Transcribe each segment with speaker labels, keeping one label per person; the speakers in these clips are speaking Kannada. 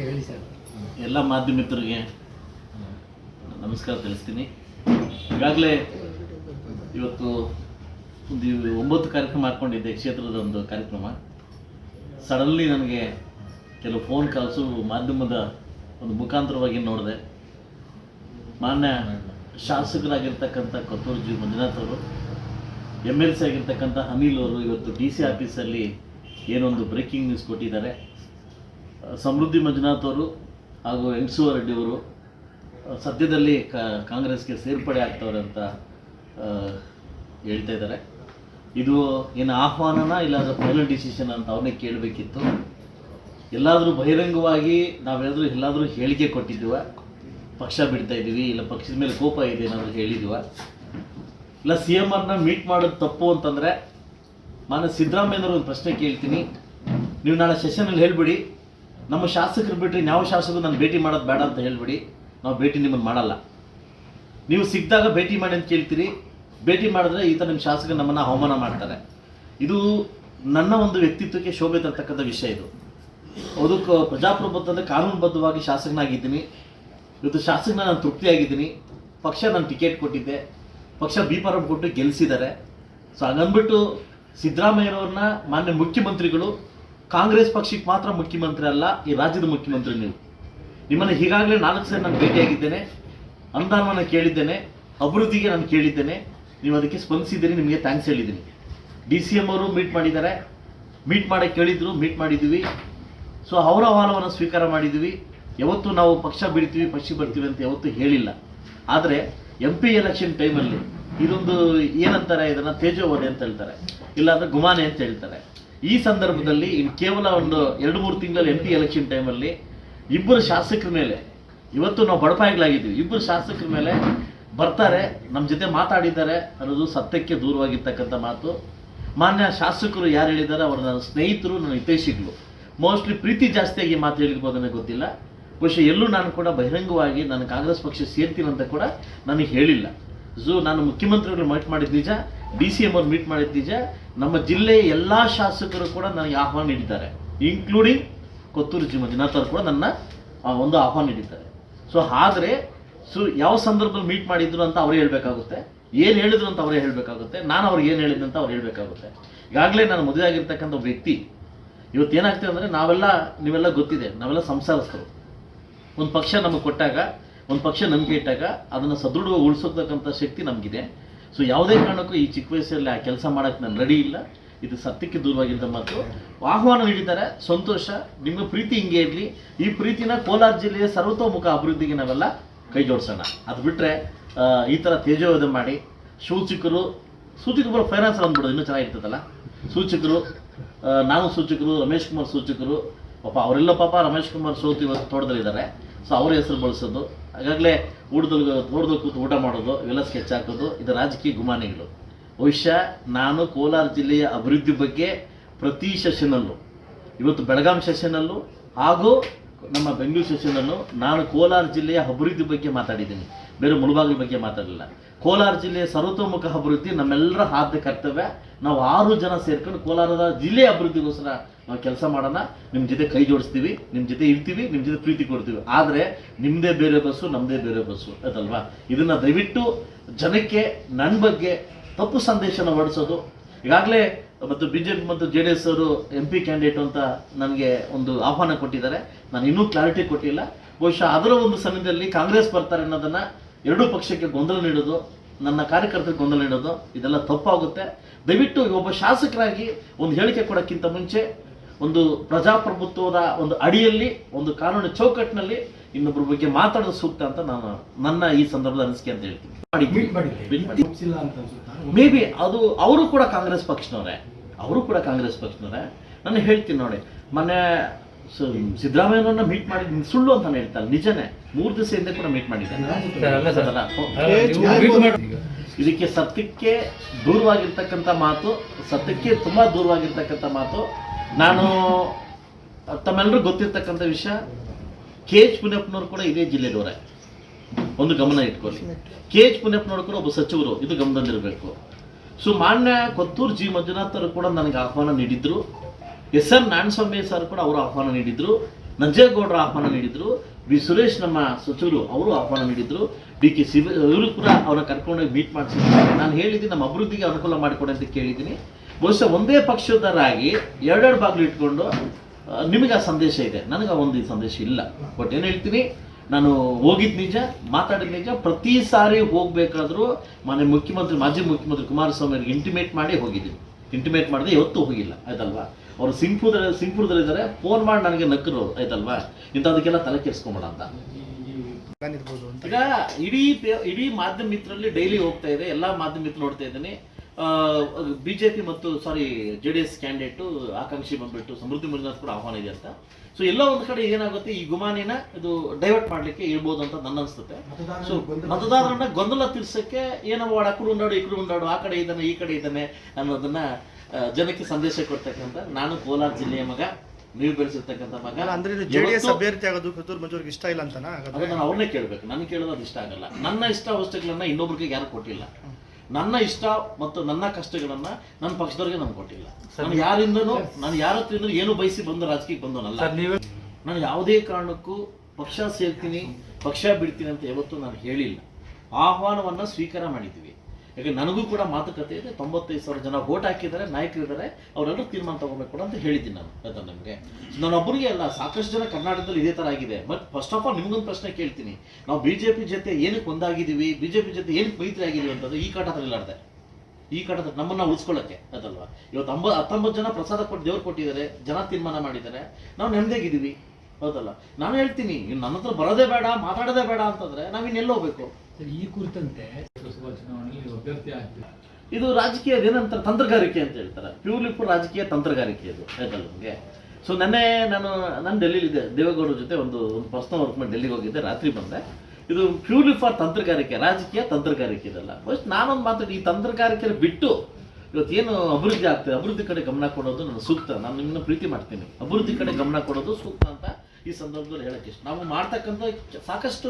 Speaker 1: ಹೇಳಿ ಸರ್.
Speaker 2: ಎಲ್ಲ ಮಾಧ್ಯಮಿತರಿಗೆ ನಮಸ್ಕಾರ ತಿಳಿಸ್ತೀನಿ. ಈಗಾಗಲೇ ಇವತ್ತು ಒಂದು ಒಂಬತ್ತು ಕಾರ್ಯಕ್ರಮ ಹಾಕ್ಕೊಂಡಿದ್ದೆ ಕ್ಷೇತ್ರದ ಒಂದು ಕಾರ್ಯಕ್ರಮ. ಸಡನ್ಲಿ ನನಗೆ ಕೆಲವು ಫೋನ್ ಕಾಲ್ಸು ಮಾಧ್ಯಮದ ಒಂದು ಮುಖಾಂತರವಾಗಿ ನೋಡಿದೆ. ಮಾನ್ಯ ಶಾಸಕರಾಗಿರ್ತಕ್ಕಂಥ ಕೊತ್ತೂರು ಜಿ ಮಂಜುನಾಥ್ ಅವರು ಎಂ ಎಲ್ ಸಿ ಆಗಿರ್ತಕ್ಕಂಥ ಅನಿಲ್ ಅವರು ಇವತ್ತು ಡಿ ಸಿ ಆಫೀಸಲ್ಲಿ ಏನೊಂದು ಬ್ರೇಕಿಂಗ್ ನ್ಯೂಸ್ ಕೊಟ್ಟಿದ್ದಾರೆ. ಸಮೃದ್ಧಿ ಮಂಜುನಾಥ್ ಅವರು ಹಾಗೂ ವೆಂಕಟೇಶ್ವರ ರೆಡ್ಡಿಯವರು ಸದ್ಯದಲ್ಲಿ ಕಾಂಗ್ರೆಸ್ಗೆ ಸೇರ್ಪಡೆ ಆಗ್ತವ್ರೆ ಅಂತ ಹೇಳ್ತಾ ಇದ್ದಾರೆ. ಇದು ಏನು ಆಹ್ವಾನನ ಇಲ್ಲ ಅದರ ಫೈನಲ್ ಡಿಸಿಷನ್ ಅಂತ ಅವ್ರನ್ನೇ ಕೇಳಬೇಕಿತ್ತು. ಎಲ್ಲಾದರೂ ಬಹಿರಂಗವಾಗಿ ನಾವೇನಾದರೂ ಎಲ್ಲಾದರೂ ಹೇಳಿಕೆ ಕೊಟ್ಟಿದ್ದೀವ, ಪಕ್ಷ ಬಿಡ್ತಾ ಇದ್ದೀವಿ, ಇಲ್ಲ ಪಕ್ಷದ ಮೇಲೆ ಕೋಪ ಇದೆ ಏನಾದರೂ ಹೇಳಿದ್ದೀವ. ಇಲ್ಲ ಸಿ ಎಂ ಆರ್ನ ಮೀಟ್ ಮಾಡೋದು ತಪ್ಪು ಅಂತಂದರೆ ನಾನು ಸಿದ್ದರಾಮಯ್ಯನವ್ರು ಒಂದು ಪ್ರಶ್ನೆ ಕೇಳ್ತೀನಿ. ನೀವು ನಾಳೆ ಸೆಷನಲ್ಲಿ ಹೇಳ್ಬಿಡಿ. ನಮ್ಮ ಶಾಸಕರು ಬಿಟ್ಟರೆ ಯಾವ ಶಾಸಕರು ನಾನು ಭೇಟಿ ಮಾಡೋದು ಬೇಡ ಅಂತ ಹೇಳ್ಬಿಡಿ. ನಾವು ಭೇಟಿ ನಿಮ್ಮನ್ನು ಮಾಡಲ್ಲ. ನೀವು ಸಿಕ್ಕಿದಾಗ ಭೇಟಿ ಮಾಡಿ ಅಂತ ಕೇಳ್ತೀರಿ. ಭೇಟಿ ಮಾಡಿದ್ರೆ ಈತ ನಿಮ್ಮ ಶಾಸಕರು ನಮ್ಮನ್ನು ಅವಮಾನ ಮಾಡ್ತಾರೆ. ಇದು ನನ್ನ ಒಂದು ವ್ಯಕ್ತಿತ್ವಕ್ಕೆ ಶೋಭೆ ತರ್ತಕ್ಕಂಥ ವಿಷಯ ಇದು. ಅದಕ್ಕೆ ಪ್ರಜಾಪ್ರಭುತ್ವದ ಕಾನೂನುಬದ್ಧವಾಗಿ ಶಾಸಕನಾಗಿದ್ದೀನಿ. ಇವತ್ತು ಶಾಸಕನ ನಾನು ತೃಪ್ತಿಯಾಗಿದ್ದೀನಿ. ಪಕ್ಷ ನಾನು ಟಿಕೆಟ್ ಕೊಟ್ಟಿದ್ದೆ. ಪಕ್ಷ ಬೀಪರಂ ಕೊಟ್ಟು ಗೆಲ್ಲಿಸಿದ್ದಾರೆ ಸೊ ಹಂಗಂದ್ಬಿಟ್ಟು ಸಿದ್ದರಾಮಯ್ಯನವ್ರನ್ನ ಮಾನ್ಯ ಮುಖ್ಯಮಂತ್ರಿಗಳು ಕಾಂಗ್ರೆಸ್ ಪಕ್ಷಕ್ಕೆ ಮಾತ್ರ ಮುಖ್ಯಮಂತ್ರಿ ಅಲ್ಲ, ಈ ರಾಜ್ಯದ ಮುಖ್ಯಮಂತ್ರಿ ನೀವು. ನಿಮ್ಮನ್ನು ಈಗಾಗಲೇ ನಾಲ್ಕು ಸರಿ ನಾನು ಭೇಟಿಯಾಗಿದ್ದೇನೆ, ಅನುದಾನವನ್ನು ಕೇಳಿದ್ದೇನೆ, ಅಭಿವೃದ್ಧಿಗೆ ನಾನು ಕೇಳಿದ್ದೇನೆ, ನೀವು ಅದಕ್ಕೆ ಸ್ಪಂದಿಸಿದ್ದೀರಿ, ನಿಮಗೆ ಥ್ಯಾಂಕ್ಸ್ ಹೇಳಿದ್ದೀನಿ. ಡಿ ಸಿ ಎಂ ಅವರು ಮೀಟ್ ಮಾಡಿದ್ದಾರೆ ಮೀಟ್ ಮಾಡಕ್ಕೆ ಕೇಳಿದ್ರು ಮೀಟ್ ಮಾಡಿದ್ದೀವಿ. ಸೊ ಅವರ ಅಹವಾಲವನ್ನು ಸ್ವೀಕಾರ ಮಾಡಿದ್ದೀವಿ. ಯಾವತ್ತೂ ನಾವು ಪಕ್ಷ ಬಿಡ್ತೀವಿ ಪಕ್ಷ ಬರ್ತೀವಿ ಅಂತ ಯಾವತ್ತೂ ಹೇಳಿಲ್ಲ. ಆದರೆ ಎಂ ಪಿ ಎಲೆಕ್ಷನ್ ಟೈಮಲ್ಲಿ ಇದೊಂದು ಏನಂತಾರೆ, ಇದನ್ನು ತೇಜೋವಧೆ ಅಂತ ಹೇಳ್ತಾರೆ. ಇಲ್ಲಾಂದರೆ ಗುಮಾನೆ ಅಂತ ಹೇಳ್ತಾರೆ. ಈ ಸಂದರ್ಭದಲ್ಲಿ ಕೇವಲ ಒಂದು ಎರಡು ಮೂರು ತಿಂಗಳಲ್ಲಿ ಎಂ ಪಿ ಎಲೆಕ್ಷನ್ ಟೈಮಲ್ಲಿ ಇಬ್ಬರು ಶಾಸಕರ ಮೇಲೆ, ಇವತ್ತು ನಾವು ಬಡಪಾಯಿಗಳಾಗಿದ್ದೀವಿ, ಇಬ್ಬರು ಶಾಸಕರ ಮೇಲೆ ಬರ್ತಾರೆ ನಮ್ಮ ಜೊತೆ ಮಾತಾಡಿದ್ದಾರೆ ಅನ್ನೋದು ಸತ್ಯಕ್ಕೆ ದೂರವಾಗಿರ್ತಕ್ಕಂಥ ಮಾತು. ಮಾನ್ಯ ಶಾಸಕರು ಯಾರು ಹೇಳಿದ್ದಾರೆ, ಅವರ ನನ್ನ ಸ್ನೇಹಿತರು, ನನ್ನ ಹಿತೈಷಿಗಳು. ಮೋಸ್ಟ್ಲಿ ಪ್ರೀತಿ ಜಾಸ್ತಿಯಾಗಿ ಮಾತು ಹೇಳಿರ್ಬೋದು ನನಗೆ ಗೊತ್ತಿಲ್ಲ. ಬಹುಶಃ ಎಲ್ಲೂ ನಾನು ಕೂಡ ಬಹಿರಂಗವಾಗಿ ನಾನು ಕಾಂಗ್ರೆಸ್ ಪಕ್ಷ ಸೇರ್ತೀನಿ ಅಂತ ಕೂಡ ನನಗೆ ಹೇಳಿಲ್ಲ. ಝೂ ನಾನು ಮುಖ್ಯಮಂತ್ರಿಗಳು ಮೀಟ್ ಮಾಡಿದ ನಿಜ ಡಿ ಸಿ ಎಂ ಅವ್ರು ಮೀಟ್ ಮಾಡಿದ ನಿಜ. ನಮ್ಮ ಜಿಲ್ಲೆಯ ಎಲ್ಲ ಶಾಸಕರು ಕೂಡ ನನಗೆ ಆಹ್ವಾನ ನೀಡಿದ್ದಾರೆ. ಇನ್ಕ್ಲೂಡಿಂಗ್ ಕೊತ್ತೂರು ಜಿಮ್ಮ ಅವರು ಕೂಡ ನನ್ನ ಒಂದು ಆಹ್ವಾನ ನೀಡಿದ್ದಾರೆ. ಸೊ ಆದರೆ, ಸೊ, ಯಾವ ಸಂದರ್ಭದಲ್ಲಿ ಮೀಟ್ ಮಾಡಿದ್ರು ಅಂತ ಅವರೇ ಹೇಳಬೇಕಾಗುತ್ತೆ. ಏನು ಹೇಳಿದ್ರು ಅಂತ ಅವರೇ ಹೇಳಬೇಕಾಗುತ್ತೆ. ನಾನು ಅವ್ರಿಗೆ ಏನು ಹೇಳಿದ್ರು ಅಂತ ಅವ್ರು ಹೇಳಬೇಕಾಗುತ್ತೆ. ಈಗಾಗಲೇ ನಾನು ಮದುವೆ ಆಗಿರ್ತಕ್ಕಂಥ ವ್ಯಕ್ತಿ, ಇವತ್ತು ಏನಾಗ್ತದೆ ಅಂದರೆ ನಾವೆಲ್ಲ, ನೀವೆಲ್ಲ ಗೊತ್ತಿದೆ. ನಾವೆಲ್ಲ ಸಂಸಾರಸ್ಥರು. ಒಂದು ಪಕ್ಷ ನಮಗೆ ಕೊಟ್ಟಾಗ, ಒಂದು ಪಕ್ಷ ನಂಬಿಕೆ ಇಟ್ಟಾಗ ಅದನ್ನು ಸದೃಢವಾಗಿ ಉಳಿಸೋತಕ್ಕಂಥ ಶಕ್ತಿ ನಮಗಿದೆ. ಸೊ ಯಾವುದೇ ಕಾರಣಕ್ಕೂ ಈ ಚಿಕ್ಕ ವಯಸ್ಸಲ್ಲಿ ಆ ಕೆಲಸ ಮಾಡೋಕ್ಕೆ ನಾನು ರೆಡಿ ಇಲ್ಲ. ಇದು ಸತ್ಯಕ್ಕೆ ದೂರವಾಗಿದ್ದ ಮಾತು. ಆಹ್ವಾನ ನೀಡಿದ್ದಾರೆ. ಸಂತೋಷ. ನಿಮ್ಮ ಪ್ರೀತಿ ಹಿಂಗೆ ಇರಲಿ. ಈ ಪ್ರೀತಿನ ಕೋಲಾರ ಜಿಲ್ಲೆಯ ಸರ್ವತೋಮುಖ ಅಭಿವೃದ್ಧಿಗೆ ನಾವೆಲ್ಲ ಕೈ ಜೋಡಿಸೋಣ. ಅದು ಬಿಟ್ಟರೆ ಈ ಥರ ತೇಜೋವಧೆ ಮಾಡಿ, ಸೂಚಕರು ಸೂಚಕರು ಫೈನಾನ್ಸ್ ಅಂದ್ಬಿಡೋದು ಇನ್ನೂ ಚೆನ್ನಾಗಿರ್ತದಲ್ಲ? ಸೂಚಕರು ನಾನು ಸೂಚಕರು, ರಮೇಶ್ ಕುಮಾರ್ ಸೂಚಕರು, ಪಾಪ ಅವರೆಲ್ಲ ಪಾಪ ರಮೇಶ್ ಕುಮಾರ್ ಸೋತಿ ಇವತ್ತು ತೋಟದಲ್ಲಿದ್ದಾರೆ. ಸೊ ಅವ್ರ ಹೆಸರು ಬಳಸೋದು. ಹಾಗಾಗಲೇ ಊಟದಲ್ಲಿ ತೋಟದಲ್ಲಿ ಕೂತು ಊಟ ಮಾಡೋದು, ಇವೆಲ್ಲ ಸ್ಕೆಚ್ ಹಾಕೋದು, ಇದು ರಾಜಕೀಯ ಗುಮಾನಿಗಳು. ಬಹುಶಃ ನಾನು ಕೋಲಾರ ಜಿಲ್ಲೆಯ ಅಭಿವೃದ್ಧಿ ಬಗ್ಗೆ ಪ್ರತಿ ಸೆಷನಲ್ಲೂ, ಇವತ್ತು ಬೆಳಗಾಂ ಸೆಷನಲ್ಲೂ ಹಾಗೂ ನಮ್ಮ ಬೆಂಗಳೂರು ಸೆಷನಲ್ಲೂ ನಾನು ಕೋಲಾರ ಜಿಲ್ಲೆಯ ಅಭಿವೃದ್ಧಿ ಬಗ್ಗೆ ಮಾತಾಡಿದ್ದೀನಿ. ಬೇರೆ ಮುಳುಬಾಗಿಲ ಬಗ್ಗೆ ಮಾತಾಡಲಿಲ್ಲ. ಕೋಲಾರ ಜಿಲ್ಲೆಯ ಸರ್ವತೋಮುಖ ಅಭಿವೃದ್ಧಿ ನಮ್ಮೆಲ್ಲರ ಆದ್ಯ ಕರ್ತವ್ಯ. ನಾವು ಆರು ಜನ ಸೇರ್ಕೊಂಡು ಕೋಲಾರದ ಜಿಲ್ಲೆಯ ಅಭಿವೃದ್ಧಿಗೋಸ್ಕರ ನಾವು ಕೆಲಸ ಮಾಡೋಣ ನಿಮ್ಮ ಜೊತೆ ಕೈ ಜೋಡಿಸ್ತೀವಿ ನಿಮ್ಮ ಜೊತೆ ಇರ್ತೀವಿ ನಿಮ್ಮ ಜೊತೆ ಪ್ರೀತಿ ಕೊಡ್ತೀವಿ. ಆದರೆ ನಿಮ್ಮದೇ ಬೇರೆ ಬಸ್ಸು ನಮ್ಮದೇ ಬೇರೆ ಬಸ್ಸು, ಅದಲ್ವಾ? ಇದನ್ನು ದಯವಿಟ್ಟು ಜನಕ್ಕೆ ನನ್ನ ಬಗ್ಗೆ ತಪ್ಪು ಸಂದೇಶನ ಹೊರಡಿಸೋದು. ಈಗಾಗಲೇ ಮತ್ತು ಬಿ ಜೆ ಪಿ ಮತ್ತು ಜೆ ಡಿ ಎಸ್ ಅವರು ಎಂ ಪಿ ಕ್ಯಾಂಡಿಡೇಟ್ ಅಂತ ನನಗೆ ಒಂದು ಆಹ್ವಾನ ಕೊಟ್ಟಿದ್ದಾರೆ. ನಾನು ಇನ್ನೂ ಕ್ಲಾರಿಟಿ ಕೊಟ್ಟಿಲ್ಲ. ಬಹುಶಃ ಅದರ ಒಂದು ಸಮಯದಲ್ಲಿ ಕಾಂಗ್ರೆಸ್ ಬರ್ತಾರೆ ಅನ್ನೋದನ್ನು ಎರಡೂ ಪಕ್ಷಕ್ಕೆ ಗೊಂದಲ ನೀಡೋದು, ನನ್ನ ಕಾರ್ಯಕರ್ತರಿಗೆ ಗೊಂದಲ ನೀಡೋದು, ಇದೆಲ್ಲ ತಪ್ಪಾಗುತ್ತೆ. ದಯವಿಟ್ಟು ಒಬ್ಬ ಶಾಸಕರಾಗಿ ಒಂದು ಹೇಳಿಕೆ ಕೊಡೋಕ್ಕಿಂತ ಮುಂಚೆ ಒಂದು ಪ್ರಜಾಪ್ರಭುತ್ವದ ಒಂದು ಅಡಿಯಲ್ಲಿ ಒಂದು ಕಾನೂನು ಚೌಕಟ್ಟಿನಲ್ಲಿ ಇನ್ನೊಬ್ಬರ ಬಗ್ಗೆ ಮಾತಾಡೋದು ಸೂಕ್ತ ಅಂತ ನಾನು ನನ್ನ ಈ ಸಂದರ್ಭದ ಅನಿಸಿಕೆ ಅಂತ ಹೇಳ್ತೀನಿ. ಮೇ ಬಿ ಅದು ಅವರು ಕೂಡ ಕಾಂಗ್ರೆಸ್ ಪಕ್ಷನವರೇ. ಅವರು ಕೂಡ ಕಾಂಗ್ರೆಸ್ ಪಕ್ಷನವರೇ. ನಾನು ಹೇಳ್ತೀನಿ ನೋಡಿ ಮೊನ್ನೆ ಸ- ಸಿದ್ದರಾಮಯ್ಯನವ್ರನ್ನ ಮೀಟ್ ಮಾಡಿ ಸುಳ್ಳು ಅಂತ ನಾನು ಹೇಳ್ತಾರೆ ನಿಜನೇ. ಮೂರು ದಿವಸ ಹಿಂದೆ ಕೂಡ ಮೀಟ್ ಮಾಡಿದ್ದಾರೆ? ಇದಕ್ಕೆ ಸತ್ಯಕ್ಕೆ ದೂರವಾಗಿರ್ತಕ್ಕಂಥ ಮಾತು ಸತ್ಯಕ್ಕೆ ತುಂಬಾ ದೂರವಾಗಿರ್ತಕ್ಕಂಥ ಮಾತು ನಾನು ತಮ್ಮೆಲ್ಲರೂ ಗೊತ್ತಿರ್ತಕ್ಕಂಥ ವಿಷಯ, ಕೆ ಎಚ್ ಪುಣ್ಯಪ್ಪನವ್ರು ಕೂಡ ಇದೇ ಜಿಲ್ಲೆದವರೇ. ಒಂದು ಗಮನ ಇಟ್ಕೊಳ್ಳಿ. ಕೆ ಎಚ್ ಪುಣ್ಯಪ್ಪನವರು ಕೂಡ ಒಬ್ಬ ಸಚಿವರು, ಇದು ಗಮನದಲ್ಲಿರಬೇಕು. ಸೊ, ಮಾನ್ಯ ಕೊತ್ತೂರು ಜಿ ಮಂಜುನಾಥ್ ಕೂಡ ನನಗೆ ಆಹ್ವಾನ ನೀಡಿದ್ರು. ಎಸ್ ಎನ್ ನಾರಾಯಣಸ್ವಾಮಿ ಸರ್ ಕೂಡ ಅವರು ಆಹ್ವಾನ ನೀಡಿದ್ರು. ನಂಜೇಗೌಡರು ಆಹ್ವಾನ ನೀಡಿದ್ರು. ವಿ ಸುರೇಶ್ ನಮ್ಮ ಸಚಿವರು, ಅವರು ಆಹ್ವಾನ ನೀಡಿದ್ರು. ಡಿ ಕೆ ಶಿವ, ಇವರು ಕೂಡ ಅವ್ರನ್ನ ಕರ್ಕೊಂಡೋಗಿ ಮೀಟ್ ಮಾಡಿಸಿದ್ದಾರೆ ನಾನು ಹೇಳಿದ್ದೀನಿ, ನಮ್ಮ ಅಭಿವೃದ್ಧಿಗೆ ಅನುಕೂಲ ಮಾಡಿಕೊಡಿ ಅಂತ ಕೇಳಿದ್ದೀನಿ. ಬಹುಶಃ ಒಂದೇ ಪಕ್ಷದರಾಗಿ ಎರಡೆರಡು ಬಾಗಿಲು ಇಟ್ಕೊಂಡು ನಿಮಗೆ ಆ ಸಂದೇಶ ಇದೆ. ನನಗೆ ಒಂದು ಸಂದೇಶ ಇಲ್ಲ. ಬಟ್ ಏನು ಹೇಳ್ತೀನಿ? ನಾನು ಹೋಗಿದ್ ನಿಜ, ಮಾತಾಡಿದ ನಿಜ. ಪ್ರತಿ ಸಾರಿ ಹೋಗ್ಬೇಕಾದ್ರೂ ಮನೆ ಮುಖ್ಯಮಂತ್ರಿ, ಮಾಜಿ ಮುಖ್ಯಮಂತ್ರಿ ಕುಮಾರಸ್ವಾಮಿ ಅವರಿಗೆ ಇಂಟಿಮೇಟ್ ಮಾಡಿ ಹೋಗಿದ್ದೀನಿ. ಇಂಟಿಮೇಟ್ ಮಾಡಿದೆ ಇವತ್ತು ಹೋಗಿಲ್ಲ, ಆಯ್ತಲ್ವಾ? ಅವರು ಸಿಂಗ್ಪುರದಲ್ಲಿ ಸಿಂಗ್ಪುರದಲ್ಲಿದ್ದಾರೆ ಫೋನ್ ಮಾಡಿ ನನಗೆ ನಕ್ಕರು ಆಯ್ತಲ್ವಾ? ಇಂಥದಕ್ಕೆಲ್ಲ ತಲೆ ಕೆಡಿಸ್ಕೊಂಬೇಡ ಅಂತ. ಈಗ ಇಡೀ ಇಡೀ ಮಾಧ್ಯಮ ಮಿತ್ರರಲ್ಲಿ ಡೈಲಿ ಹೋಗ್ತಾ ಇದೆ, ಎಲ್ಲ ಮಾಧ್ಯಮ ಮಿತ್ರ ನೋಡ್ತಾ ಇದ್ದೀನಿ. ಬಿಜೆಪಿ ಮತ್ತು sorry J D S candidate ಆಕಾಂಕ್ಷಿ ಬಂದ್ಬಿಟ್ಟು ಸಮೃದ್ಧಿ ಮಂಜುನಾಥ್ ಕೂಡ ಆಹ್ವಾನ ಇದೆ ಅಂತ. ಸೊ ಎಲ್ಲ ಒಂದು ಕಡೆ ಏನಾಗುತ್ತೆ ಈ ಗುಮಾನಿನ ಇದು ಡೈವರ್ಟ್ ಮಾಡ್ಲಿಕ್ಕೆ ಇರ್ಬೋದು ಅಂತ ನನ್ನ ಅನಿಸುತ್ತೆ. ಸೊ ಮತದಾರರನ್ನ ಗೊಂದಲ ತೀರ್ಸಕ್ಕೆ ಏನೋ ಆ ಕಡೆ ಉಂಡಾಡು ಈ ಕಡೆ ಉಂಡಾಡು ಆ ಕಡೆ ಇದ್ದಾನೆ ಈ ಕಡೆ ಇದ್ದಾನೆ ಅನ್ನೋದನ್ನ ಜನಕ್ಕೆ ಸಂದೇಶ ಕೊಡ್ತಕ್ಕಂಥ ನಾನು ಕೋಲಾರ ಜಿಲ್ಲೆಯ ಮಗ ನೀವು ಬೆಳೆಸಿರ್ತಕ್ಕಂಥ ಮಗ.
Speaker 1: ಅಂದ್ರೆ ಜೆಡಿಎಸ್ ಅಭ್ಯರ್ಥಿ ಆಗೋದು ಕತ್ತೂರು ಮಂಜೂರಿಗೆ ಇಷ್ಟ ಇಲ್ಲ ಹಾಗಾದ್ರೆ
Speaker 2: ನಾನು ಅವ್ರನ್ನೇ ಕೇಳಬೇಕು. ನನ್ಗೆ ಕೇಳೋದು ಅದು ಇಷ್ಟ ಆಗಲ್ಲ. ನನ್ನ ಇಷ್ಟ ವಸ್ತುಗಳನ್ನ ಇನ್ನೊಬ್ರಿಗೆ ಯಾರು ಕೊಟ್ಟಿಲ್ಲ. ನನ್ನ ಇಷ್ಟ ಮತ್ತು ನನ್ನ ಕಷ್ಟಗಳನ್ನ ನನ್ನ ಪಕ್ಷದವ್ರಿಗೆ ನಾನು ಕೊಟ್ಟಿಲ್ಲ. ನಾನು ಯಾರಿಂದನೂ ನಾನು ಯಾರ ಹತ್ರ ಏನು ಬಯಸಿ ಬಂದು ರಾಜಕೀಯಕ್ಕೆ ಬಂದನಲ್ಲ ನಾನು ಯಾವುದೇ ಕಾರಣಕ್ಕೂ ಪಕ್ಷ ಸೇರ್ತೀನಿ ಪಕ್ಷ ಬಿಡ್ತೀನಿ ಅಂತ ಯಾವತ್ತೂ ನಾನು ಹೇಳಿಲ್ಲ. ಆಹ್ವಾನವನ್ನ ಸ್ವೀಕಾರ ಮಾಡಿದ್ದೀವಿ. ಯಾಕೆ ನನಗೂ ಕೂಡ ಮಾತುಕತೆ ಇದೆ. ತೊಂಬತ್ತೈದು ಸಾವಿರ ಜನ ವೋಟ್ ಹಾಕಿದ್ದಾರೆ, ನಾಯಕರಿದ್ದಾರೆ. ಅವರೆಲ್ಲರೂ ತೀರ್ಮಾನ ತಗೋಬೇಕು ಅಂತ ಹೇಳಿದ್ದೀನಿ ನಾನು ಆಯ್ತಾ ನಮಗೆ. ನಾನೊಬ್ಬರಿಗೆ ಅಲ್ಲ, ಸಾಕಷ್ಟು ಜನ ಕರ್ನಾಟಕದಲ್ಲಿ ಇದೇ ಥರ ಆಗಿದೆ. ಬಟ್ ಫಸ್ಟ್ ಆಫ್ ಆಲ್ ನಿಮ್ಗೊಂದು ಪ್ರಶ್ನೆ ಕೇಳ್ತೀನಿ. ನಾವು ಬಿ ಜೆ ಪಿ ಜೊತೆ ಏನಕ್ಕೆ ಒಂದಾಗಿದ್ದೀವಿ? ಬಿ ಜೆ ಪಿ ಜೊತೆ ಏನಕ್ಕೆ ಮೈತ್ರಿ ಆಗಿದ್ದೀವಿ ಅಂತಂದ್ರೆ ಈ ಕಾಟ ಆಡ್ದೆ ಈ ಕಡೆ ನಮ್ಮನ್ನ ಉಳಿಸ್ಕೊಳ್ಳಕ್ಕೆ ಅದಲ್ವಾ ಇವತ್ತು ಅಂಬ, ಹತ್ತೊಂಬತ್ತು ಜನ ಪ್ರಸಾದ ಕೊಟ್ಟು ದೇವ್ರು ಕೊಟ್ಟಿದ್ದಾರೆ, ಜನ ತೀರ್ಮಾನ ಮಾಡಿದ್ದಾರೆ. ನಾವು ನೆಮ್ಮದಿಯಾಗಿದ್ದೀವಿ. ಹೌದಲ್ಲ? ನಾನು ಹೇಳ್ತೀನಿ ನನ್ನ ಹತ್ರ ಬರೋದೇ ಬೇಡ, ಮಾತಾಡೋದೇ ಬೇಡ ಅಂತಂದ್ರೆ ನಾವಿನ್ನೆಲ್ಲ ಹೋಗ್ಬೇಕು?
Speaker 3: ಈ ಕುರಿತಂತೆ ಲೋಕಸಭಾ ಚುನಾವಣೆಯಲ್ಲಿ ಅಭ್ಯರ್ಥಿ
Speaker 2: ಇದು ರಾಜಕೀಯ ಏನಂತ ತಂತ್ರಗಾರಿಕೆ ಅಂತ ಹೇಳ್ತಾರೆ. ಪ್ಯೂರ್ಲಿ ಫುಲ್ ರಾಜಕೀಯ ತಂತ್ರಗಾರಿಕೆ ಇದು ಆಯ್ತಲ್ಲ ನಮಗೆ. ಸೊ ನೆನ್ನೆ ನಾನು ನಾನು ಡೆಲ್ಲಿಲಿದ್ದೆ, ದೇವೇಗೌಡರ ಜೊತೆ ಒಂದು ಒಂದು ಪರ್ಸನಲ್ ವರ್ಕ್ ಮಾಡಿ ಡೆಲ್ಲಿಗೆ ಹೋಗಿದ್ದೆ, ರಾತ್ರಿ ಬಂದೆ. ಇದು ಪ್ಯೂರ್ಲಿ ಫಾರ್ ತಂತ್ರಗಾರಿಕೆ, ರಾಜಕೀಯ ತಂತ್ರಗಾರಿಕೆ ಇದಲ್ಲ. ಫಸ್ಟ್ ನಾನೊಂದು ಮಾತು ಈ ತಂತ್ರಗಾರಿಕೆ ಬಿಟ್ಟು ಇವತ್ತು ಏನು ಅಭಿವೃದ್ಧಿ ಆಗ್ತದೆ ಅಭಿವೃದ್ಧಿ ಕಡೆ ಗಮನ ಕೊಡೋದು ನನ್ನ ಸೂಕ್ತ, ನಾನು ನಿಮ್ಮನ್ನ ಪ್ರೀತಿ ಮಾಡ್ತೀನಿ. ಅಭಿವೃದ್ಧಿ ಕಡೆ ಗಮನ ಕೊಡೋದು ಸೂಕ್ತ ಅಂತ ಈ ಸಂದರ್ಭದಲ್ಲಿ ಹೇಳಕ್ಕೆ ಇಷ್ಟ. ನಾವು ಮಾಡ್ತಕ್ಕಂಥ ಸಾಕಷ್ಟು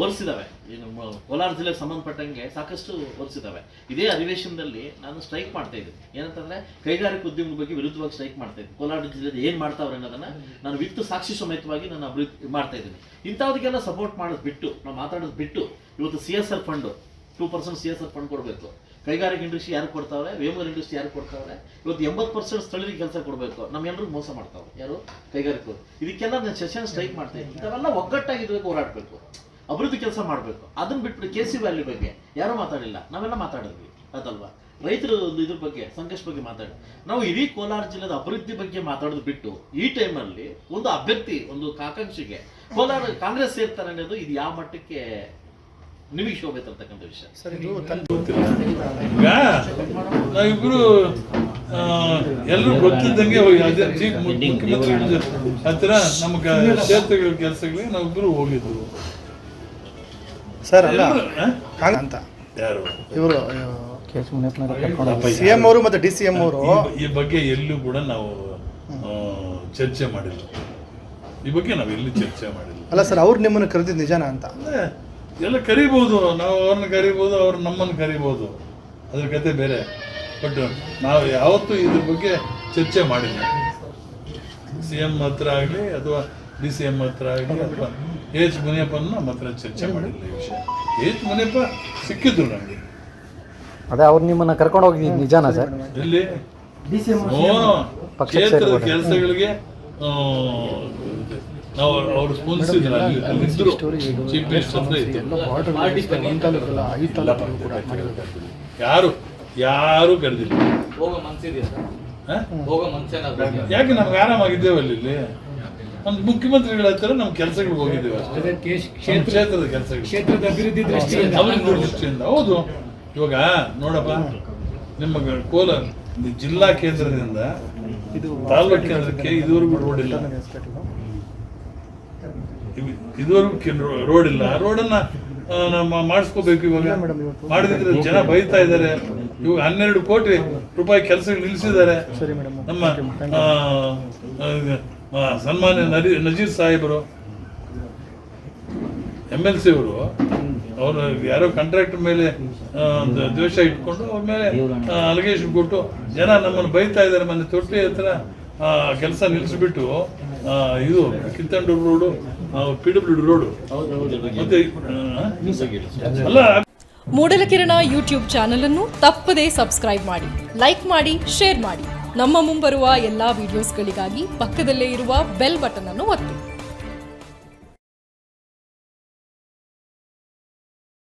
Speaker 2: ವರ್ಸಿದಾವೆ ಏನು ಕೋಲಾರ ಜಿಲ್ಲೆಗೆ ಸಂಬಂಧಪಟ್ಟಂಗೆ ಸಾಕಷ್ಟು ವರ್ಸಿದಾವೆ ಇದೇ ಅಧಿವೇಶನದಲ್ಲಿ ನಾನು ಸ್ಟ್ರೈಕ್ ಮಾಡ್ತಾ ಇದ್ದೀನಿ. ಏನಂತಂದ್ರೆ ಕೈಗಾರಿಕಾ ಉದ್ಯಮದ ಬಗ್ಗೆ ವಿರುದ್ಧವಾಗಿ ಸ್ಟ್ರೈಕ್ ಮಾಡ್ತಾ ಇದ್ದೀನಿ. ಕೋಲಾರ ಜಿಲ್ಲೆಯಲ್ಲಿ ಏನು ಮಾಡ್ತಾವ್ರೆ ಅನ್ನೋದನ್ನ ನಾನು ವಿತ್ ಸಾಕ್ಷಿ ಸಮೇತವಾಗಿ ನಾನು ಅಭಿವೃದ್ಧಿ ಮಾಡ್ತಾ ಇದ್ದೀನಿ. ಇಂಥವ್ರಿಗೆಲ್ಲ ಸಪೋರ್ಟ್ ಮಾಡೋದು ಬಿಟ್ಟು, ನಾವು ಮಾತಾಡೋದು ಬಿಟ್ಟು, ಇವತ್ತು C S L fund two percent C S L fund ಕೊಡಬೇಕು. ಕೈಗಾರಿಕಾ ಇಂಡಸ್ಟ್ರಿ ಯಾರು ಕೊಡ್ತಾವ್ರೆ? ವೇಮರ್ ಇಂಡಸ್ಟ್ರಿ ಯಾರು ಕೊಡ್ತಾವ್ರೆ? ಇವತ್ತು ಎಂಬತ್ತು ಪರ್ಸೆಂಟ್ ಸ್ಥಳೀಯ ಕೆಲಸ ಕೊಡಬೇಕು. ನಮ್ಮೆಲ್ಲರೂ ಮೋಸ ಮಾಡ್ತಾವೆ ಯಾರು? ಕೈಗಾರಿಕೆ ಇದಕ್ಕೆಲ್ಲ ನಾನು ಸೆಷನ್ ಸ್ಟ್ರೈಕ್ ಮಾಡ್ತಾ ಇದ್ದೀನಿ. ಇಂಥವೆಲ್ಲ ಒಗ್ಗಟ್ಟಾಗಿರ್ಬೇಕು, ಹೋರಾಡಬೇಕು. ಅಭಿವೃದ್ಧಿ ಕೆಲಸ ಮಾಡಬೇಕು. ಅದನ್ನ ಬಿಟ್ಬಿಟ್ಟು ಕೆ ಸಿ ವ್ಯಾಲ್ಯೂ ಬಗ್ಗೆ ಯಾರೂ ಮಾತಾಡಿಲ್ಲ? ನಾವೆಲ್ಲ ಮಾತಾಡಿದ್ವಿ. ಅದಲ್ವಾ? ರೈತರ ಒಂದು ಇದ್ರ ಬಗ್ಗೆ, ಸಂಕಷ್ಟ ಬಗ್ಗೆ ಮಾತಾಡಿ. ನಾವು ಇಡೀ ಕೋಲಾರ ಜಿಲ್ಲೆದ ಅಭಿವೃದ್ಧಿ ಬಗ್ಗೆ ಮಾತಾಡೋದು ಬಿಟ್ಟು ಈ ಟೈಮಲ್ಲಿ ಒಂದು ಅಭ್ಯರ್ಥಿ, ಒಂದು ಆಕಾಂಕ್ಷಿಗೆ ಕೋಲಾರ ಕಾಂಗ್ರೆಸ್ ಸೇರ್ತಾರೆ ಅನ್ನೋದು ಇದು ಯಾವ ಮಟ್ಟಕ್ಕೆ ನಿಮಗೆ ಶೋಭೆ ತರ್ತಕ್ಕಂಥ ವಿಷಯ.
Speaker 1: ಸರ್ ಇದು ತನ್
Speaker 4: ಈಗ ನಾವಿಬ್ರು ಎಲ್ಲರೂ ಗೊತ್ತಿದ್ದಂಗೆ ಹೋಗಿ ಅದೇ ಚೀಫ್ ಮುಖ್ಯಮಂತ್ರಿ ಹತ್ರ ನಮ್ಮ ಕ- ಕ್ಷೇತ್ರಗಳ ಕೆಲಸಗಳಿಗೆ ನಾವಿಬ್ರು ಹೋಗಿದ್ರು
Speaker 1: ಸರ್ ಅಲ್ಲ ಅಂತ.
Speaker 4: ಯಾರು?
Speaker 1: ಇವರು ಸಿ ಎಂ ಅವರು ಮತ್ತೆ ಡಿ ಸಿ ಎಂ ಅವರು.
Speaker 4: ಈ ಬಗ್ಗೆ ಎಲ್ಲೂ ಕೂಡ ನಾವು ಚರ್ಚೆ ಮಾಡಿಲ್ಲ. ಈ ಬಗ್ಗೆ ನಾವು ಎಲ್ಲೂ ಚರ್ಚೆ ಮಾಡಿಲ್ಲ.
Speaker 1: ಅಲ್ಲ ಸರ್ ಅವ್ರು ನಿಮ್ಮನ್ನು ಕರೆದಿದ್ದು ನಿಜಾನ ಅಂತ?
Speaker 4: ಅಂದ್ರೆ ಎಲ್ಲ ಕರಿಬೋದು. ನಾವು ಅವ್ರನ್ನ ಕರಿಬೋದು ಅವ್ರು ನಮ್ಮನ್ನು ಕರಿಬೋದು. ಅದ್ರ ಕತೆ ಬೇರೆ. ಬಟ್ ನಾವು ಯಾವತ್ತೂ ಇದ್ರ ಬಗ್ಗೆ ಚರ್ಚೆ ಮಾಡಿಲ್ಲ. ಸಿ ಎಂ ಹತ್ರ ಆಗಲಿ ಅಥವಾ ಡಿ ಸಿ ಎಂ ಹತ್ರ ಆಗಲಿ ಅಥವಾ ಎಚ್ ಮುನಿಯಪ್ಪನ ನಮ್ಮ ಹತ್ರ ಚರ್ಚೆ ಮಾಡಿಲ್ಲ ಈ ವಿಷಯ. ಎಚ್ ಮುನಿಯಪ್ಪ ಸಿಕ್ಕಿದ್ರು ನನಗೆ
Speaker 5: ಅದೇ ಅವ್ರು ನಿಮ್ಮನ್ನ ಕರ್ಕೊಂಡು ಹೋಗಿದ್ದು ನಿಜಾನ ಸರ್? ಇಲ್ಲಿ
Speaker 4: ಕ್ಷೇತ್ರದ ಕೆಲಸಗಳಿಗೆ ನಾವು ಅವ್ರು ಸ್ಪಂದಿಸಿದ್ರು ಅಲ್ಲಿ. ಅಲ್ಲಿದ್ರು ಚೀಫ್ ಮಿನಿಸ್ಟರ್ ಹತ್ರ ಇತ್ತು. ಯಾರು? ಯಾರು ಕರೆದಿಲ್ಲ.
Speaker 3: ಹೋಗೋ? ಹೋಗೋ
Speaker 4: ಯಾಕೆ ನಮ್ಗೆ ಆರಾಮಾಗಿದ್ದೇವೆ ಅಲ್ಲಿ ಇಲ್ಲಿ? ಒಂದು ಮುಖ್ಯಮಂತ್ರಿಗಳ ಹತ್ರ ನಮ್ಮ ಕೆಲಸಗಳಿಗೆ ಹೋಗಿದ್ದೇವೆ ಅಷ್ಟೇ. ಕ್ಷೇತ್ರದ ಕೆಲಸಗಳು
Speaker 3: ಕ್ಷೇತ್ರದ ಅಭಿವೃದ್ಧಿ ದೃಷ್ಟಿಯಿಂದ.
Speaker 4: ಅಭಿವೃದ್ಧಿ ದೃಷ್ಟಿಯಿಂದ. ಹೌದು. ಇವಾಗ ನೋಡಪ್ಪ. ನಿಮ್ಮ ಕೋಲ ಕೋಲಾರ ಜಿಲ್ಲಾ ಕೇಂದ್ರದಿಂದ
Speaker 1: ಇದು
Speaker 4: ತಾಲೂಕು ಕೇಂದ್ರಕ್ಕೆ ಇದುವರೆಗೂ ರೋಡ್ ಇಲ್ಲ. ಇದುವರೆಗೂ ರೋಡ್ ಇಲ್ಲ. ರೋಡ್ ರೋಡನ್ನ ನಮ್ಮ ಮಾಡಿಸ್ಕೋಬೇಕು ಇವಾಗ. ಮಾಡಿದ್ರೆ ಜನ ಬೈತಾ ಇದ್ದಾರೆ. ಇವಾಗ ಹನ್ನೆರಡು ಕೋಟಿ ರೂಪಾಯಿ ಕೆಲಸ ನಿಲ್ಲಿಸಿದ್ದಾರೆ. ನಮ್ಮ ಸನ್ಮಾನ್ಯ ನಜೀರ್ ಸಾಹೇಬರು ಎಂ ಎಲ್ ಸಿ ಅವರು ಅವರು ಯಾರೋ ಕಾಂಟ್ರಾಕ್ಟರ್ ಮೇಲೆ ದ್ವೇಷ ಇಟ್ಕೊಂಡು ಅವ್ರ ಮೇಲೆ ಅಲಿಗೇಷನ್ ಕೊಟ್ಟು ಜನ ನಮ್ಮನ್ನು ಬೈತಾ ಇದ್ದಾರೆ. ಮನೆ ತೊಟ್ಟಿ ಹತ್ರ ಕೆಲಸ ನಿಲ್ಲಿಸ್ಬಿಟ್ಟು ಇದು Kittanduru road P W road. ಮತ್ತೆ ಅಲ್ಲ
Speaker 6: ಮೂಡಲಕಿರಣ ಯೂಟ್ಯೂಬ್ ಚಾನೆಲ್ ಅನ್ನು ತಪ್ಪದೇ ಸಬ್ಸ್ಕ್ರೈಬ್ ಮಾಡಿ, ಲೈಕ್ ಮಾಡಿ, ಶೇರ್ ಮಾಡಿ. ನಮ್ಮ ಮುಂಬರುವ ಎಲ್ಲಾ ವಿಡಿಯೋಸ್ಗಳಿಗಾಗಿ ಪಕ್ಕದಲ್ಲೇ ಇರುವ ಬೆಲ್ ಬಟನ್ ಅನ್ನು ಒತ್ತಿ.